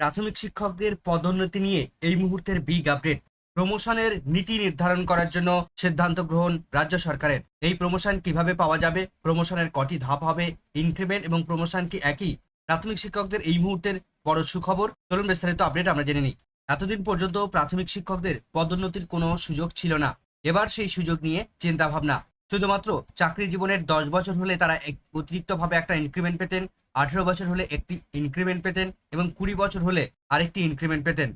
প্রাথমিক শিক্ষকদের পদোন্নতি নিয়ে এই মুহূর্তের বিগ আপডেট প্রমোশনের নীতি নির্ধারণ করার জন্য সিদ্ধান্ত গ্রহণ রাজ্য সরকারের। এই প্রমোশন কীভাবে পাওয়া যাবে? প্রমোশনের কটি ধাপ হবে। ইনক্রিমেন্ট এবং প্রমোশন কি একই? প্রাথমিক শিক্ষকদের এই মুহূর্তের বড় সুখবর। চলুন বিস্তারিত আপডেট আমরা জেনে নিই। এতদিন পর্যন্ত প্রাথমিক শিক্ষকদের পদোন্নতির কোনো সুযোগ ছিল না। এবার সেই সুযোগ নিয়ে চিন্তাভাবনা। শুধুমাত্র চাকরি জীবনের দশ বছর হলে তারা অতিরিক্তভাবে একটা ইনক্রিমেন্ট পেতেন। আঠেরো বছর হলে একটি ইনক্রিমেন্ট পেতেন এবং কুড়ি বছর হলে আরেকটি ইনক্রিমেন্ট পেতেন।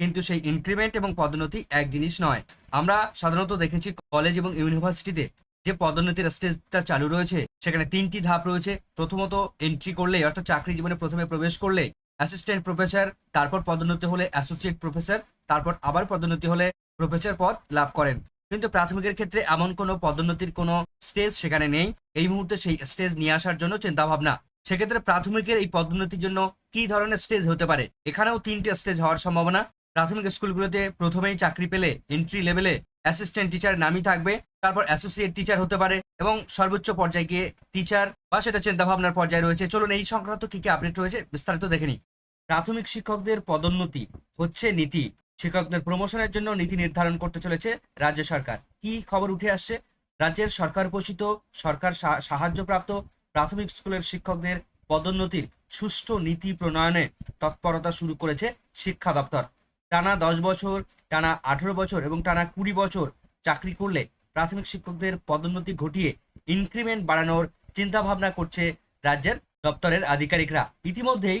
কিন্তু সেই ইনক্রিমেন্ট এবং পদোন্নতি এক জিনিস নয়। আমরা সাধারণত দেখেছি কলেজ এবং ইউনিভার্সিটিতে যে পদোন্নতির স্টেজটা চালু রয়েছে, সেখানে তিনটি ধাপ রয়েছে। প্রথমত এন্ট্রি করলে অর্থাৎ চাকরি জীবনে প্রথমে প্রবেশ করলে অ্যাসিস্ট্যান্ট প্রফেসর তারপর পদোন্নতি হলে অ্যাসোসিয়েট প্রফেসর তারপর আবার পদোন্নতি হলে প্রফেসর পদ লাভ করেন। কিন্তু প্রাথমিকের ক্ষেত্রে এমন কোনো পদোন্নতির কোনো স্টেজ সেখানে নেই। এই মুহূর্তে সেই স্টেজ নিয়ে আসার জন্য চিন্তা ভাবনা সেক্ষেত্রে প্রাথমিকের এই পদোন্নতির জন্য কি ধরনের স্টেজ হতে পারে? এখানেও তিনটে স্টেজ হওয়ার সম্ভাবনা। প্রাথমিক স্কুলগুলোতে প্রথমেই চাকরি পেলে এন্ট্রি লেভেলে অ্যাসিস্ট্যান্ট টিচার নামই থাকবে, তারপর অ্যাসোসিয়েট টিচার হতে পারে এবং সর্বোচ্চ পর্যায়ে গিয়ে টিচার বা সেটা চিন্তা ভাবনার পর্যায়ে রয়েছে। চলুন এই সংক্রান্ত কি কি আপডেট রয়েছে বিস্তারিত দেখে নিই। প্রাথমিক শিক্ষকদের পদোন্নতি হচ্ছে নীতি। শিক্ষকদের প্রমোশনের জন্য নীতি নির্ধারণ করতে চলেছে রাজ্য সরকার। কি খবর উঠে আসছে? রাজ্যের সরকার পোষিত, সরকার সাহায্যপ্রাপ্ত প্রাথমিক স্কুলের শিক্ষকদের পদোন্নতির সুষ্ঠু নীতি প্রণয়নে তৎপরতা শুরু করেছে শিক্ষা দপ্তর। টানা দশ বছর, টানা আঠেরো বছর এবং টানা কুড়ি বছর চাকরি করলে প্রাথমিক শিক্ষকদের পদোন্নতি ঘটিয়ে ইনক্রিমেন্ট বাড়ানোর চিন্তা ভাবনা করছে রাজ্যের দপ্তরের আধিকারিকরা। ইতিমধ্যেই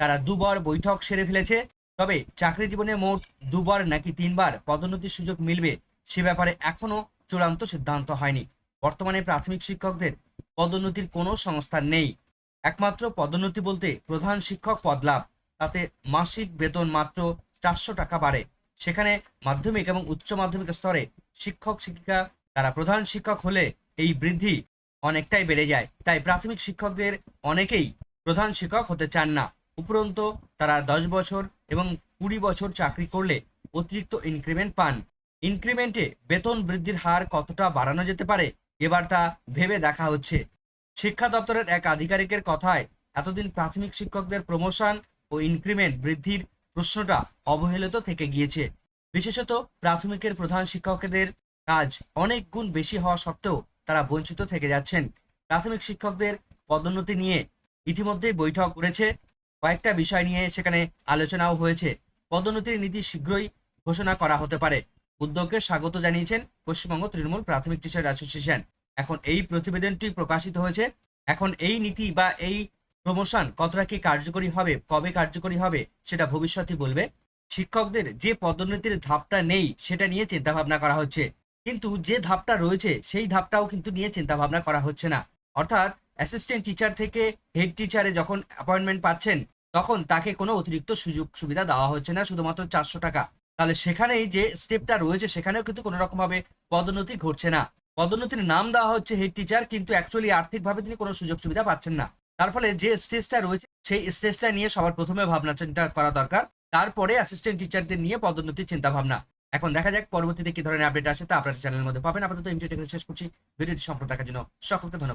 তারা দুবার বৈঠক সেরে ফেলেছে, তবে চাকরি জীবনে মোট দুবার নাকি তিনবার পদোন্নতির সুযোগ মিলবে সে ব্যাপারে এখনও চূড়ান্ত সিদ্ধান্ত হয়নি। বর্তমানে প্রাথমিক শিক্ষকদের পদোন্নতির কোনো সংস্থা নেই। একমাত্র পদোন্নতি বলতে প্রধান শিক্ষক পদ লাভ, তাতে মাসিক বেতন মাত্র চারশো টাকা বাড়ে। সেখানে মাধ্যমিক এবং উচ্চ মাধ্যমিক স্তরে শিক্ষক, শিক্ষিকা তারা প্রধান শিক্ষক হলে এই বৃদ্ধি অনেকটাই বেড়ে যায়। তাই প্রাথমিক শিক্ষকদের অনেকেই প্রধান শিক্ষক হতে চান না। উপরন্তু তারা দশ বছর এবং কুড়ি বছর চাকরি করলে অতিরিক্ত ইনক্রিমেন্ট পান। ইনক্রিমেন্টে বেতন বৃদ্ধির হার কতটা বাড়ানো যেতে পারে এবার তা ভেবে দেখা হচ্ছে। শিক্ষা দপ্তরের এক আধিকারিকের কথায় এতদিন প্রাথমিক শিক্ষকদের প্রমোশন ও ইনক্রিমেন্ট বৃদ্ধির প্রশ্নটা অবহেলিত থেকে গিয়েছে। বিশেষত প্রাথমিকের প্রধান শিক্ষকদের কাজ অনেক গুণ বেশি হওয়া সত্ত্বেও তারা বঞ্চিত থেকে যাচ্ছেন। প্রাথমিক শিক্ষকদের পদোন্নতি নিয়ে ইতিমধ্যেই বৈঠক করেছে কয়েকটা বিষয় নিয়ে সেখানে আলোচনাও হয়েছে। পদোন্নতির নীতি শীঘ্রই ঘোষণা করা হতে পারে। উদ্যোগকে স্বাগত জানিয়েছেন পশ্চিমবঙ্গ তৃণমূল প্রাথমিক টিচার অ্যাসোসিয়েশন। এখন এই প্রতিবেদনটি প্রকাশিত হয়েছে। এখন এই নীতি বা এই প্রমোশন কতটা কি কার্যকরী হবে, কবে কার্যকরী হবে, সেটা ভবিষ্যতই বলবে। শিক্ষকদের যে পদোন্নতির ধাপটা নেই, সেটা নিয়ে চিন্তা ভাবনা করা হচ্ছে। কিন্তু যে ধাপটা রয়েছে, সেই ধাপটাও কিন্তু নিয়ে চিন্তা ভাবনা করা হচ্ছে না। অর্থাৎ অ্যাসিস্ট্যান্ট টিচার থেকে হেড টিচারে যখন অ্যাপয়েন্টমেন্ট পাচ্ছেন, তখন তাকে কোনো অতিরিক্ত সুযোগ সুবিধা দেওয়া হচ্ছে না, শুধুমাত্র চারশো টাকা। তাহলে সেখানেই যে স্টেপটা রয়েছে, সেখানেও কিন্তু কোনো রকম ভাবে পদোন্নতি ঘটছে না। পদোন্নতির নাম দেওয়া হচ্ছে হেড টিচার কিন্তু অ্যাকচুয়ালি আর্থিকভাবে তিনি কোনো সুযোগ সুবিধা পাচ্ছেন না। তার ফলে যে স্টেজটা রয়েছে, সেই স্টেজটা নিয়ে সবার প্রথমে ভাবনা চিন্তা করা দরকার। তারপরে অ্যাসিস্ট্যান্ট টিচারদের নিয়ে পদোন্নতির চিন্তা ভাবনা এখন দেখা যাক পরবর্তীতে কি ধরনের আপডেট আসে তা আপনার চ্যানেলের মধ্যে পাবেন। আপাতত এমটি শেষ করছি। ভিডিওটি সম্পূর্ণ দেখার জন্য সকলকে ধন্যবাদ।